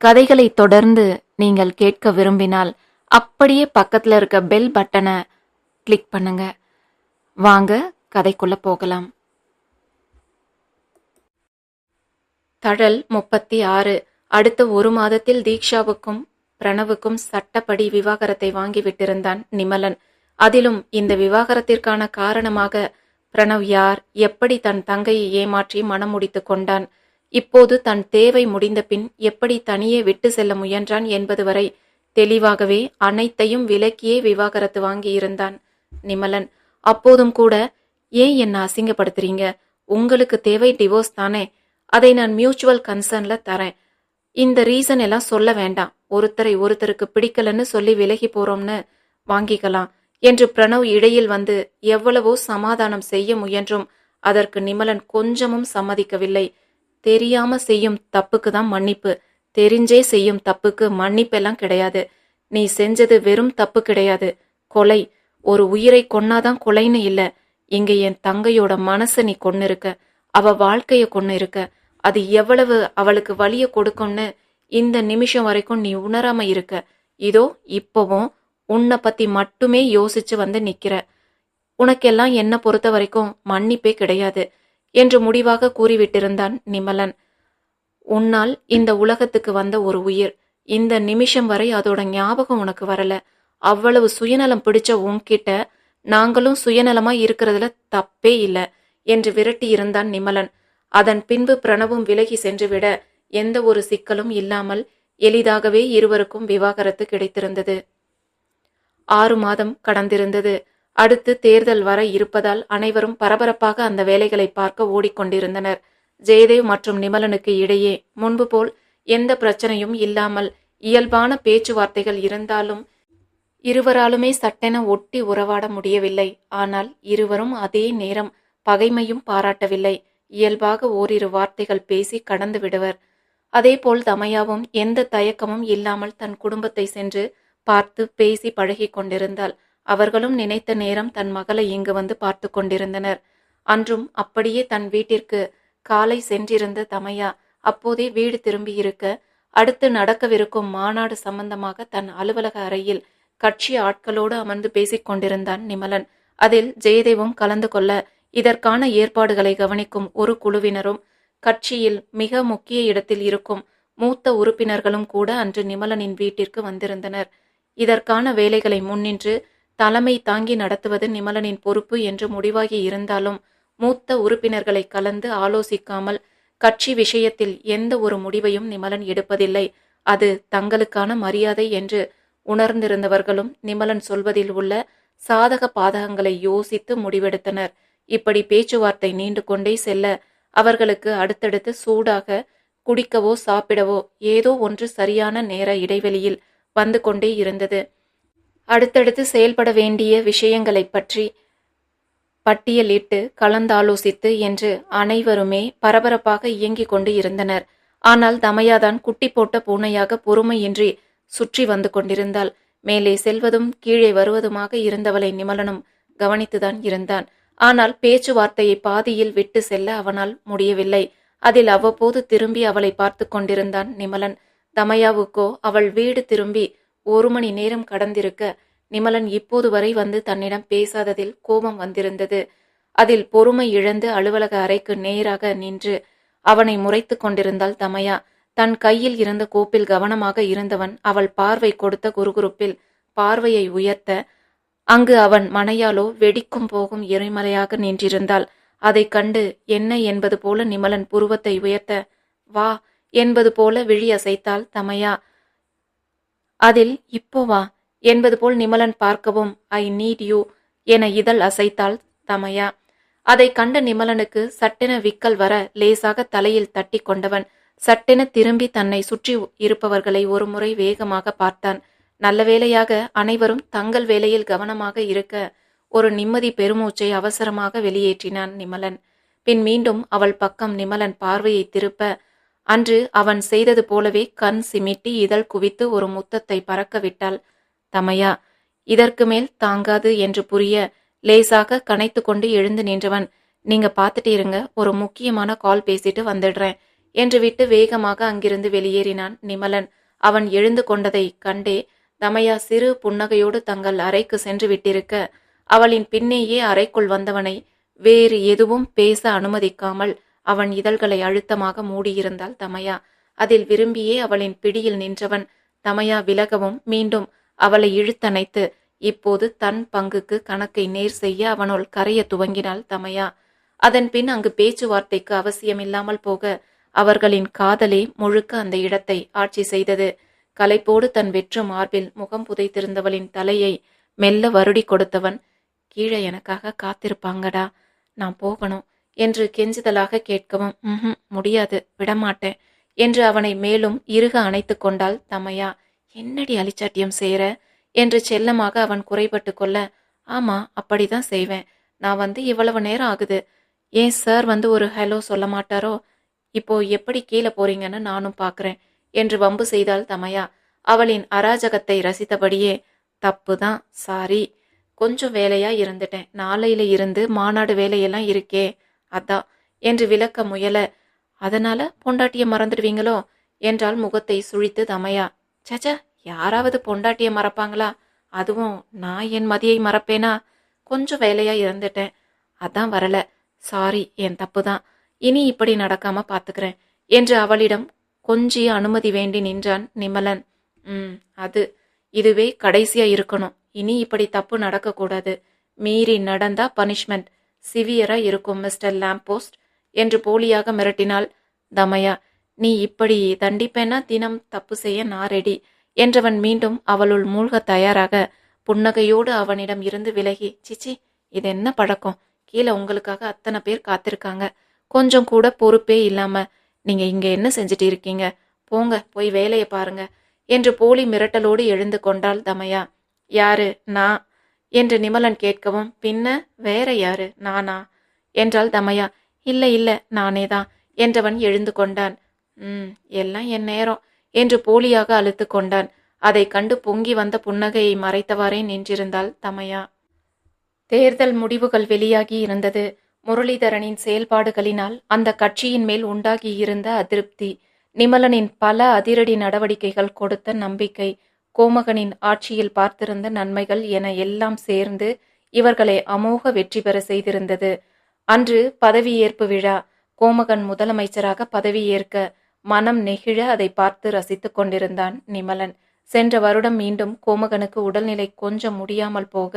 கதைகளை தொடர்ந்து நீங்கள் கேட்க விரும்பினால் அப்படியே பக்கத்துல இருக்க பெல் பட்டனை கிளிக் பண்ணுங்க. வாங்க கதைக்குள்ள போகலாம். தழல் முப்பத்தி ஆறு. அடுத்த ஒரு மாதத்தில் தீக்ஷாவுக்கும் பிரணவுக்கும் சட்டப்படி விவாகரத்தை வாங்கிவிட்டிருந்தான் நிமலன். அதிலும் இந்த விவாகரத்திற்கான காரணமாக பிரணவ் யார் எப்படி தன் தங்கையை ஏமாற்றி மனம் முடித்து கொண்டான் இப்போது தன் தேவை முடிந்த பின் எப்படி தனியே விட்டு செல்ல முயன்றான் என்பது வரை தெளிவாகவே அனைத்தையும் விலக்கியே விவாகரத்து வாங்கியிருந்தான். நிமலன் அப்போதும் கூட ஏன் என்னை அசிங்கப்படுத்துறீங்க? உங்களுக்கு தேவை டிவோர்ஸ் தானே? அதை நான் மியூச்சுவல் கன்சர்ன்ல தரேன். இந்த ரீசன் எல்லாம் சொல்ல வேண்டாம். ஒருத்தரை ஒருத்தருக்கு பிடிக்கலன்னு சொல்லி விலகி போறோம்னு வாங்கிக்கலாம் என்று பிரணவ் இடையில் வந்து எவ்வளவோ சமாதானம் செய்ய முயன்றும் அதற்கு நிமலன் கொஞ்சமும் சம்மதிக்கவில்லை. தெரியாம செய்யும் தப்புக்கு தான் மன்னிப்பு. தெரிஞ்சே செய்யும் தப்புக்கு மன்னிப்பெல்லாம் கிடையாது. நீ செஞ்சது வெறும் தப்பு கிடையாது. கொலை. ஒரு உயிரை கொன்னாதான் கொலைன்னு இல்ல. இங்க என் தங்கையோட மனசை நீ கொன்னு இருக்க அவ வாழ்க்கைய கொன்னு இருக்க அது எவ்வளவு அவளுக்கு வழிய கொடுக்கும்னு இந்த நிமிஷம் வரைக்கும் நீ உணராம இருக்க. இதோ இப்பவும் உன்னை பத்தி மட்டுமே யோசிச்சு வந்து நிக்கிற. உனக்கெல்லாம் என்ன பொறுத்த வரைக்கும் மன்னிப்பே கிடையாது. என்று முடிவாக கூறிவிட்டிருந்தான் நிமலன். உன்னால் இந்த உலகத்துக்கு வந்த ஒரு உயிர். இந்த நிமிஷம் வரை அதோட ஞாபகம் உனக்கு வரல. அவ்வளவு சுயநலம் பிடிச்ச உன்கிட்ட நாங்களும் சுயநலமா இருக்கிறதுல தப்பே இல்லை என்று விரட்டி இருந்தான் நிமலன். அதன் பின்பு பிரணவும் விலகி சென்றுவிட எந்த ஒரு சிக்கலும் இல்லாமல் எளிதாகவே இருவருக்கும் விவாகரத்து கிடைத்திருந்தது. ஆறு மாதம் கடந்திருந்தது. அடுத்து தேர்தல் வர இருப்பதால் அனைவரும் பரபரப்பாக அந்த வேலைகளை பார்க்க ஓடிக்கொண்டிருந்தனர். ஜெயதேவ் மற்றும் நிமலனுக்கு இடையே முன்பு போல் எந்த பிரச்சனையும் இல்லாமல் இயல்பான பேச்சுவார்த்தைகள் இருந்தாலும் இருவராலுமே சட்டென ஒட்டி உறவாட முடியவில்லை. ஆனால் இருவரும் அதே நேரம் பகைமையும் பாராட்டவில்லை. இயல்பாக ஓரிரு வார்த்தைகள் பேசி கடந்து விடுவர். அதேபோல் தமையாவும் எந்த தயக்கமும் இல்லாமல் தன் குடும்பத்தை சென்று பார்த்து பேசி பழகி கொண்டிருந்தாள் அவர்களும் நினைத்த நேரம் தன் மகளை இங்கு வந்து பார்த்து கொண்டிருந்தனர். அன்றும் அப்படியே தன் வீட்டிற்கு காலை சென்றிருந்த தமையா அப்போதே வீடு திரும்பியிருக்க அடுத்து நடக்கவிருக்கும் மாநாடு சம்பந்தமாக தன் அலுவலக அறையில் கட்சி ஆட்களோடு அமர்ந்து பேசிக் கொண்டிருந்தான் நிமலன். அதில் ஜெயதேவும் கலந்து கொள்ள இதற்கான ஏற்பாடுகளை கவனிக்கும் ஒரு குழுவினரும் கட்சியில் மிக முக்கிய இடத்தில் இருக்கும் மூத்த உறுப்பினர்களும் கூட அன்று நிமலனின் வீட்டிற்கு வந்திருந்தனர். இதற்கான வேலைகளை முன்னின்று தலைமை தாங்கி நடத்துவது நிமலனின் பொறுப்பு என்று முடிவாகி இருந்தாலும் மூத்த உறுப்பினர்களை கலந்து ஆலோசிக்காமல் கட்சி விஷயத்தில் எந்த ஒரு முடிவையும் நிமலன் எடுப்பதில்லை. அது தங்களுக்கான மரியாதை என்று உணர்ந்திருந்தவர்களும் நிமலன் சொல்வதில் உள்ள சாதக பாதகங்களை யோசித்து முடிவெடுத்தனர். இப்படி பேச்சுவார்த்தை நீண்டு கொண்டே செல்ல அவர்களுக்கு அடுத்தடுத்து சூடாக குடிக்கவோ சாப்பிடவோ ஏதோ ஒன்று சரியான நேர இடைவெளியில் வந்து கொண்டே இருந்தது. அடுத்தடுத்து செயல்பட வேண்டிய விஷயங்களைப் பற்றி பட்டியலிட்டு கலந்தாலோசித்து என்று அனைவருமே பரபரப்பாக இயங்கிக் கொண்டு இருந்தனர். ஆனால் தமையாதான் குட்டி போட்ட பூனையாக பொறுமையின்றி சுற்றி வந்து கொண்டிருந்தாள். மேலே செல்வதும் கீழே வருவதுமாக இருந்தவளை நிமலனும் கவனித்துதான் இருந்தான். ஆனால் பேச்சுவார்த்தையை பாதியில் விட்டு செல்ல அவனால் முடியவில்லை. அதில் அவ்வப்போது திரும்பி அவளை பார்த்து கொண்டிருந்தான் நிமலன். தமையாவுக்கோ அவள் வீடு திரும்பி ஒரு மணி நேரம் கடந்திருக்க நிமலன் இப்போது வரை வந்து தன்னிடம் பேசாததில் கோபம் வந்திருந்தது. அதில் பொறுமை இழந்து அலுவலக அறைக்கு நேராக நின்று அவனை முறைத்து கொண்டிருந்தாள் தமையா. தன் கையில் இருந்த கோப்பில் கவனமாக இருந்தவன் அவள் பார்வை கொடுத்த குறுகுறுப்பில் பார்வையை உயர்த்த அங்கு அவன் மனையாலோ வெடிக்கும் போகும் எரிமலையாக நின்றிருந்தாள். அதைக் கண்டு என்ன என்பது போல நிமலன் புருவத்தை உயர்த்த வா என்பது போல விழி அசைத்தாள் தமையா. அதில் இப்போ வா என்பது போல் நிமலன் பார்க்கவும் ஐ நீட் யூ என இதழ் அசைத்தாள் தமையா. அதை கண்ட நிமலனுக்கு சட்டென விக்கல் வர லேசாக தலையில் தட்டி கொண்டவன் சட்டென திரும்பி தன்னை சுற்றி இருப்பவர்களை ஒருமுறை வேகமாக பார்த்தான். நல்ல வேளையாக அனைவரும் தங்கள் வேலையில் கவனமாக இருக்க ஒரு நிம்மதி பெருமூச்சை அவசரமாக வெளியேற்றினான் நிமலன். பின் மீண்டும் அவள் பக்கம் நிமலன் பார்வையை திருப்ப அன்று அவன் செய்தது போலவே கண் சிமிட்டி இதழ் குவித்து ஒரு முத்தத்தை பறக்க விட்டாள் தமையா இதற்கு மேல் தாங்காது என்று புரிய லேசாக கனைத்து கொண்டு எழுந்து நின்றவன் நீங்க பார்த்துட்டு இருங்க ஒரு முக்கியமான கால் பேசிட்டு வந்துடுறேன் என்று விட்டு வேகமாக அங்கிருந்து வெளியேறினான் நிமலன். அவன் எழுந்து கொண்டதை கண்டே தமையா சிறு புன்னகையோடு தங்கள் அறைக்கு சென்று விட்டிருக்க அவளின் பின்னேயே அறைக்குள் வந்தவனை வேறு எதுவும் பேச அனுமதிக்காமல் அவன் இதழ்களை அழுத்தமாக மூடியிருந்தாள் தமையா. அதில் விரும்பியே அவளின் பிடியில் நின்றவன் தமையா விலகவும் மீண்டும் அவளை இழுத்தணைத்து இப்போது தன் பங்குக்கு கணக்கை நேர் செய்ய அவனுள் கரைய துவங்கினாள் தமையா. அதன் பின் அங்கு பேச்சுவார்த்தைக்கு அவசியமில்லாமல் போக அவர்களின் காதலே முழுக்க அந்த இடத்தை ஆட்சி செய்தது. கலைப்போடு தன் வெற்று மார்பில் முகம் புதைத்திருந்தவளின் தலையை மெல்ல வருடி கொடுத்தவன் கீழே எனக்காக காத்திருப்பாங்கடா. நான் போகணும். என்று கெஞ்சுதலாக கேட்கவும் ம் முடியாது விடமாட்டேன் என்று அவனை மேலும் இறுக அணைத்து கொண்டாள் தமையா. என்னடி அலிச்சாட்டியம் செய்கிற என்று செல்லமாக அவன் குறைபட்டு கொள்ள ஆமா அப்படிதான் செய்வேன். நான் வந்து இவ்வளவு நேரம் ஆகுது. ஏன் சார் வந்து ஒரு ஹலோ சொல்ல மாட்டாரோ? இப்போ எப்படி கீழே போறீங்கன்னு நானும் பார்க்குறேன் என்று வம்பு செய்தாள் தமையா. அவளின் அராஜகத்தை ரசித்தபடியே தப்பு தான் சாரி. கொஞ்சம் வேலையா இருந்துட்டேன். நாளையில இருந்து மாநாடு வேலையெல்லாம் இருக்கே. அதான் என்று விளக்க முயல அதனால பொண்டாட்டிய மறந்துடுவீங்களோ? என்றால் முகத்தை சுழித்து தமையா. சச்ச யாராவது பொண்டாட்டிய மறப்பாங்களா? அதுவும் நான் என் மதியை மறப்பேனா? கொஞ்சம் வேலையா இருந்துட்டேன். அதான் வரல. சாரி என் தப்பு தான் இனி இப்படி நடக்காம பாத்துக்கிறேன் என்று அவளிடம் கொஞ்சிய அனுமதி வேண்டி நின்றான் நிமலன். ம் அது இதுவே கடைசியா இருக்கணும். இனி இப்படி தப்பு நடக்கக்கூடாது. மீறி நடந்தா பனிஷ்மெண்ட். சிவியரா இருக்கும் மிஸ்டர் லேம்போஸ்ட்? என்று போலியாக மிரட்டினாள். தமயா நீ இப்படி தண்டிப்பேனா? தினம் தப்பு செய்ய நான் ரெடி என்றவன் மீண்டும் அவளுள் மூழ்க தயாராக புன்னகையோடு அவனிடம் இருந்து விலகி சிச்சி இது என்ன பழக்கம்? கீழே உங்களுக்காக அத்தனை பேர் காத்திருக்காங்க. கொஞ்சம் கூட பொறுப்பே இல்லாம நீங்க இங்க என்ன செஞ்சுட்டு இருக்கீங்க? போங்க போய் வேலையை பாருங்க என்று போலி மிரட்டலோடு எழுந்து கொண்டாள் தமயா. யாரு? நான்? என்று நிமலன் கேட்கவும் பின்ன வேற யாரு? நானா? என்றாள் தமயா இல்லை இல்லை நானே தான் என்றவன் எழுந்து கொண்டான். ம் எல்லாம் என் நேரம் என்று போலியாக அழுத்து கொண்டான். அதை கண்டு பொங்கி வந்த புன்னகையை மறைத்தவாறே நின்றிருந்தாள் தமயா. தேர்தல் முடிவுகள் வெளியாகி இருந்தது. முரளிதரனின் செயல்பாடுகளினால் அந்த கட்சியின் மேல் உண்டாகியிருந்த அதிருப்தி நிமலனின் பல அதிரடி நடவடிக்கைகள் கொடுத்த நம்பிக்கை கோமகனின் ஆட்சியில் பார்த்திருந்த நன்மைகள் என எல்லாம் சேர்ந்து இவர்களை அமோக வெற்றி பெற செய்திருந்தது. அன்று பதவியேற்பு விழா. கோமகன் முதலமைச்சராக பதவியேற்க மனம் நெகிழ அதை பார்த்து ரசித்துக் கொண்டிருந்தான் நிமலன். சென்ற வருடம் மீண்டும் கோமகனுக்கு உடல்நிலை கொஞ்சம் முடியாமல் போக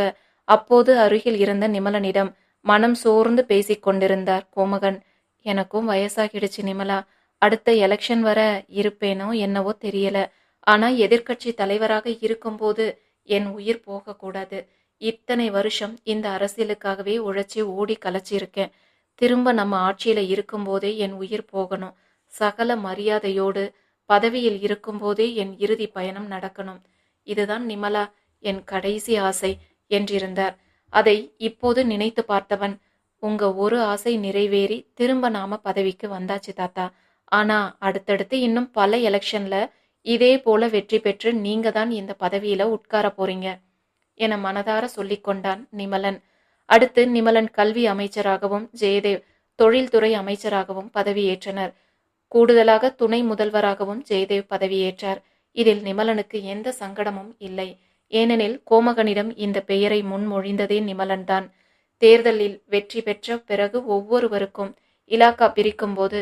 அப்போது அருகில் இருந்த நிமலனிடம் மனம் சோர்ந்து பேசிக் கொண்டிருந்தார் கோமகன். எனக்கும் வயசாகிடுச்சு நிமலா. அடுத்த எலெக்ஷன் வர இருப்பேனோ என்னவோ தெரியல. ஆனால் எதிர்க்கட்சி தலைவராக இருக்கும்போது என் உயிர் போகக்கூடாது. இத்தனை வருஷம் இந்த அரசியலுக்காகவே உழைச்சி ஓடி கலைச்சிருக்கேன். திரும்ப நம்ம ஆட்சியில் இருக்கும்போதே என் உயிர் போகணும். சகல மரியாதையோடு பதவியில் இருக்கும்போதே என் இறுதி பயணம் நடக்கணும். இதுதான் நிமலா என் கடைசி ஆசை என்றிருந்தார். அதை இப்போது நினைத்து பார்த்தவன் உங்க ஒரு ஆசை நிறைவேறி திரும்ப நாம பதவிக்கு வந்தாச்சு தாத்தா. ஆனா அடுத்தடுத்து இன்னும் பல எலெக்ஷன்ல இதே போல வெற்றி பெற்று நீங்க தான் இந்த பதவியில உட்கார போறீங்க என மனதார சொல்லிக்கொண்டான் நிமலன். அடுத்து நிமலன் கல்வி அமைச்சராகவும் ஜெயதேவ் தொழில்துறை அமைச்சராகவும் பதவியேற்றனர். கூடுதலாக துணை முதல்வராகவும் ஜெயதேவ் பதவியேற்றார். இதில் நிமலனுக்கு எந்த சங்கடமும் இல்லை. ஏனெனில் கோமகனிடம் இந்த பெயரை முன்மொழிந்ததே நிமலன்தான் தேர்தலில் வெற்றி பெற்ற பிறகு ஒவ்வொருவருக்கும் இலாக்கா பிரிக்கும்போது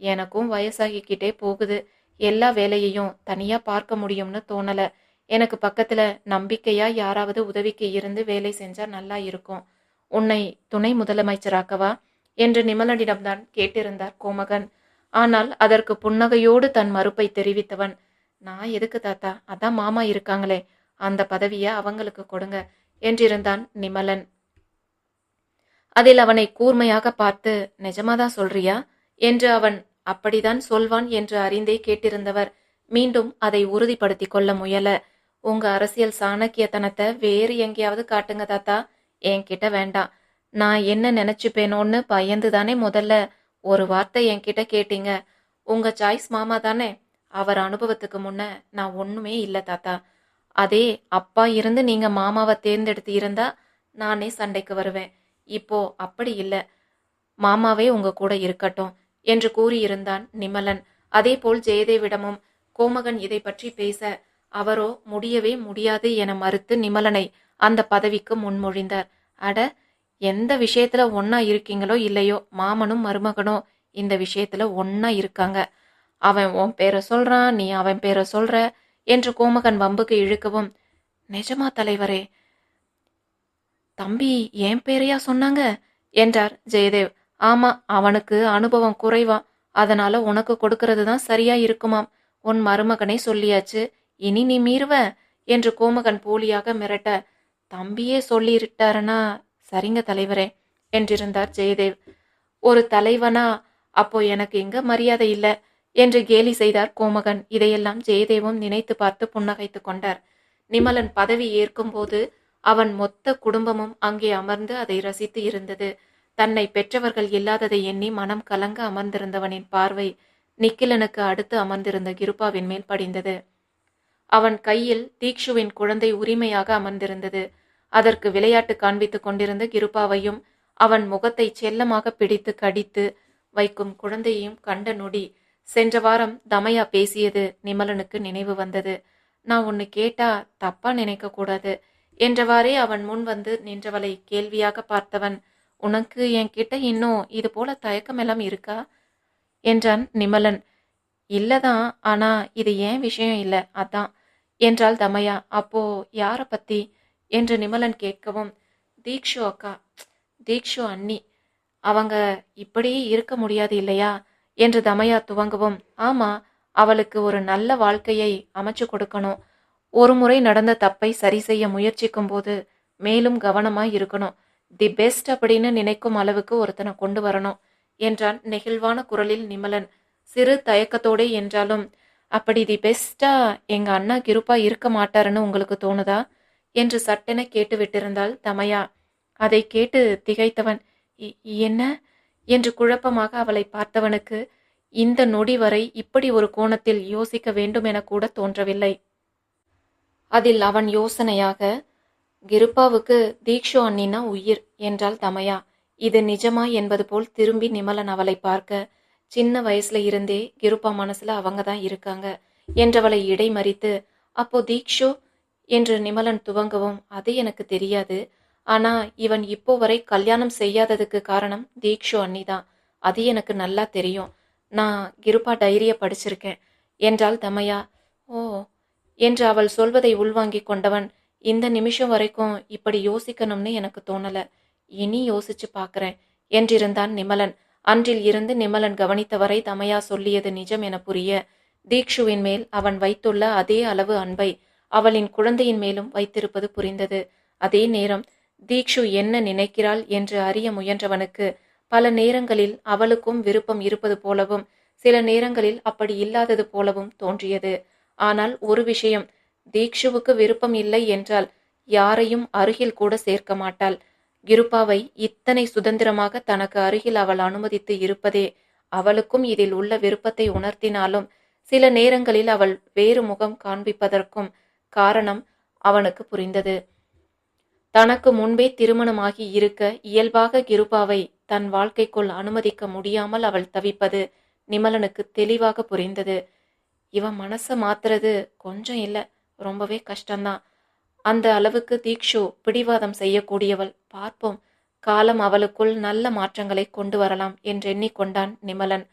எனக்கும் வயசாகிக்கிட்டே போகுது. எல்லா வேலையையும் தனியா பார்க்க முடியும்னு தோணல. எனக்கு பக்கத்துல நம்பிக்கையா யாராவது உதவிக்கு இருந்து வேலை செஞ்சா நல்லா இருக்கும். உன்னை துணை முதலமைச்சராக்கவா? என்று நிமலனிடம்தான் கேட்டிருந்தார் கோமகன். ஆனால் அதற்கு புன்னகையோடு தன் மறுப்பை தெரிவித்தவன் நான் எதுக்கு தாத்தா? அதான் மாமா இருக்காங்களே. அந்த பதவியை அவங்களுக்கு கொடுங்க என்றிருந்தான் நிமலன். அதில் அவனை கூர்மையாக பார்த்து நிஜமாதான் சொல்றியா? என்று அவன் அப்படிதான் சொல்வான் என்று அறிந்தே கேட்டிருந்தவர். மீண்டும் அதை உறுதிப்படுத்திக் கொள்ள முயல. உங்க அரசியல் சாணக்கியத்தனத்தை வேறு எங்கேயாவது காட்டுங்க தாத்தா. என்கிட்ட வேண்டாம். நான் என்ன நினைச்சுப்பேனோன்னு பயந்து தானே முதல்ல ஒரு வார்த்தை என்கிட்ட கேட்டீங்க. உங்க சாய்ஸ் மாமா தானே. அவர் அனுபவத்துக்கு முன்ன நான் ஒண்ணுமே இல்லை தாத்தா. அதே அப்பா இருந்து நீங்க மாமாவை தேர்ந்தெடுத்து இருந்தா நானே சண்டைக்கு வருவேன். இப்போ அப்படி இல்லை. மாமாவே உங்க கூட இருக்கட்டும். என்று கூறியிருந்தான் நிமலன். அதேபோல் ஜெயதேவிடமும் கோமகன் இதை பற்றி பேச அவரோ முடியவே முடியாது என மறுத்து நிமலனை அந்த பதவிக்கு முன்மொழிந்தார். அட எந்த விஷயத்துல ஒன்னா இருக்கீங்களோ இல்லையோ மாமனும் மருமகனும் இந்த விஷயத்துல ஒன்னா இருக்காங்க. அவன் உன் பேரை சொல்றான் நீ அவன் பேரை சொல்ற என்று கோமகன் வம்புக்கு இழுக்கவும் நிஜமா தலைவரே தம்பி என் பேரையா சொன்னாங்க? என்றார் ஜெயதேவ். ஆமா அவனுக்கு அனுபவம் குறைவா. அதனால உனக்கு கொடுக்கறது தான் சரியா இருக்குமாம். உன் மருமகனை சொல்லியாச்சு இனி நீ மீறுவ என்று கோமகன் போலியாக மிரட்ட தம்பியே சொல்லிட்டாருனா சரிங்க தலைவரே என்றிருந்தார் ஜெயதேவ். ஒரு தலைவனா? அப்போ எனக்கு எங்க மரியாதை இல்லை என்று கேலி செய்தார் கோமகன். இதையெல்லாம் ஜெயதேவும் நினைத்து பார்த்து புன்னகைத்துக் கொண்டார். நிமலன் பதவி ஏற்கும்போது அவன் மொத்த குடும்பமும் அங்கே அமர்ந்து அதை ரசித்து இருந்தது. தன்னை பெற்றவர்கள் இல்லாததை எண்ணி மனம் கலங்க அமர்ந்திருந்தவனின் பார்வை நிக்கிலனுக்கு அடுத்து அமர்ந்திருந்த கிருபாவின் மேல் படிந்தது. அவன் கையில் தீக்ஷுவின் குழந்தை உரிமையாக அமர்ந்திருந்தது. அதற்கு விளையாட்டு காண்பித்துக் கொண்டிருந்த கிருபாவையும் அவன் முகத்தை செல்லமாக பிடித்து கடித்து வைக்கும் குழந்தையையும் கண்ட நொடி சென்ற வாரம் தமையா பேசியது நிமலனுக்கு நினைவு வந்தது. நான் ஒன்னு கேட்டா தப்பா நினைக்க கூடாது என்றவாறே அவன் முன் வந்து நின்றவளை கேள்வியாக பார்த்தவன் உனக்கு என்கிட்ட இன்னும் இது போல தயக்கமெல்லாம் இருக்கா? என்றான் நிமலன். இல்லதான் ஆனா இது ஏன் விஷயம் இல்லை? அதான். என்றாள் தமையா. அப்போ யார பத்தி? என்று நிமலன் கேட்கவும் தீக்ஷு அக்கா தீக்ஷு அண்ணி அவங்க இப்படியே இருக்க முடியாது இல்லையா? என்று தமையா துவங்கவும் ஆமா அவளுக்கு ஒரு நல்ல வாழ்க்கையை அமைச்சு கொடுக்கணும். ஒரு முறை நடந்த தப்பை சரி செய்ய முயற்சிக்கும் போது மேலும் கவனமாய் இருக்கணும். தி பெஸ்ட் அப்படின்னு நினைக்கும் அளவுக்கு ஒருத்தனை கொண்டு வரணும் என்றான் நெகிழ்வான குரலில் நிமலன். சிறு தயக்கத்தோடே என்றாலும் அப்படி தி பெஸ்டா எங்க அண்ணா கிருப்பா இருக்க மாட்டாருன்னு உங்களுக்கு தோணுதா? என்று சட்டென கேட்டு விட்டிருந்தாள் தமையா. அதை கேட்டு திகைத்தவன் "இ- என்ன? என்று குழப்பமாக அவளை பார்த்தவனுக்கு இந்த நொடி வரை இப்படி ஒரு கோணத்தில் யோசிக்க வேண்டும் என கூட தோன்றவில்லை. அதில் அவன் யோசனையாக கிருப்பாவுக்கு தீக்ஷு அண்ணினா உயிர் என்றாள் தமையா. இது நிஜமா என்பது போல் திரும்பி நிமலன் அவளை பார்க்க சின்ன வயசுல இருந்தே கிருப்பா மனசுல அவங்க தான் இருக்காங்க என்றவளை இடைமறித்து அப்போ தீக்ஷு? என்று நிமலன் துவங்கவும் அது எனக்கு தெரியாது. ஆனா இவன் இப்போ வரை கல்யாணம் செய்யாததுக்கு காரணம் தீக்ஷு அண்ணி தான். அது எனக்கு நல்லா தெரியும். நான் கிருப்பா டைரிய படிச்சிருக்கேன் என்றாள் தமையா. ஓ என்று அவள் சொல்வதை உள்வாங்கிக் கொண்டவன் இந்த நிமிஷம் வரைக்கும் இப்படி யோசிக்கணும்னு எனக்கு தோணல. இனி யோசிச்சு பார்க்கறேன் என்றிருந்தான் நிமலன். அன்றில் இருந்து நிமலன் கவனித்தவரை தமையா சொல்லியது நிஜம் என புரிய தீக்ஷுவின் மேல் அவன் வைத்துள்ள அதே அளவு அன்பை அவளின் குழந்தையின் மேலும் வைத்திருப்பது புரிந்தது. அதே நேரம் தீக்ஷு என்ன நினைக்கிறாள் என்று அறிய முயன்றவனுக்கு பல நேரங்களில் அவளுக்கும் விருப்பம் இருப்பது போலவும் சில நேரங்களில் அப்படி இல்லாதது போலவும் தோன்றியது. ஆனால் ஒரு விஷயம் தீக்ஷுவுக்கு விருப்பம் இல்லை என்றால் யாரையும் அருகில் கூட சேர்க்க மாட்டாள். கிருபாவை இத்தனை சுதந்திரமாக தனக்கு அருகில் அவள் அனுமதித்து இருப்பதே அவளுக்கும் இதில் உள்ள விருப்பத்தை உணர்த்தினாலும் சில நேரங்களில் அவள் வேறு முகம் காண்பிப்பதற்கும் காரணம் அவனுக்கு புரிந்தது. தனக்கு முன்பே திருமணமாகி இருக்க இயல்பாக கிருபாவை தன் வாழ்க்கைக்குள் அனுமதிக்க முடியாமல் அவள் தவிப்பது நிமலனுக்கு தெளிவாக புரிந்தது. இவன் மனசை மாத்துறது கொஞ்சம் இல்லை. ரொம்பவே கஷ்டம்தான் அந்த அளவுக்கு தீக்ஷு பிடிவாதம் செய்யக்கூடியவள். பார்ப்போம். காலம் அவளுக்குள் நல்ல மாற்றங்களை கொண்டு வரலாம் என்றெண்ணிக்கொண்டான் நிமலன்.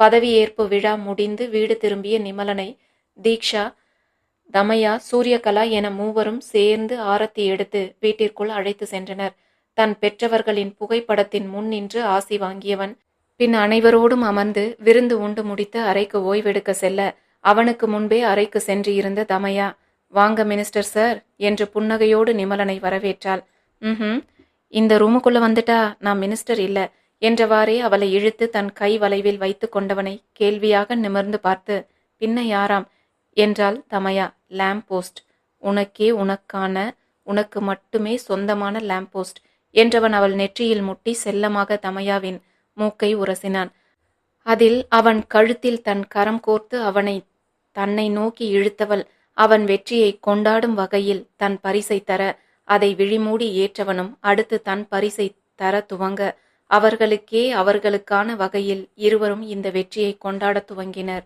பதவியேற்பு விழா முடிந்து வீடு திரும்பிய நிமலனை தீக்ஷா தமயா சூரியகலா என மூவரும் சேர்ந்து ஆரத்தி எடுத்து வீட்டிற்குள் அழைத்து சென்றனர். தன் பெற்றவர்களின் புகைப்படத்தின் முன் நின்று ஆசி வாங்கியவன். பின் அனைவரோடும் அமர்ந்து விருந்து உண்டு முடித்து அறைக்கு ஓய்வெடுக்க செல்ல அவனுக்கு முன்பே அறைக்கு சென்று இருந்த தமயா வாங்க மினிஸ்டர் சார் என்று புன்னகையோடு நிமலனை வரவேற்றாள். ம் இந்த ரூமுக்குள்ள வந்துட்டா நான் மினிஸ்டர் இல்லை என்றவாறே அவளை இழுத்து தன் கை வளைவில் வைத்து கொண்டவனை கேள்வியாக நிமிர்ந்து பார்த்து பின்ன யாராம்? என்றாள் தமயா லேம்ப் போஸ்ட். உனக்கே உனக்கான உனக்கு மட்டுமே சொந்தமான லேம்ப் போஸ்ட் என்றவன் அவள் நெற்றியில் முட்டி செல்லமாக தமையாவின் மூக்கை உரசினான். அதில் அவன் கழுத்தில் தன் கரம் கோர்த்து அவனை தன்னை நோக்கி இழுத்தவள் அவன் வெற்றியை கொண்டாடும் வகையில் தன் பரிசை தர அதை விழிமூடி ஏற்றவனும் அடுத்து தன் பரிசை தர துவங்க அவர்களுக்கே அவர்களுக்கான வகையில் இருவரும் இந்த வெற்றியை கொண்டாடத் துவங்கினர்.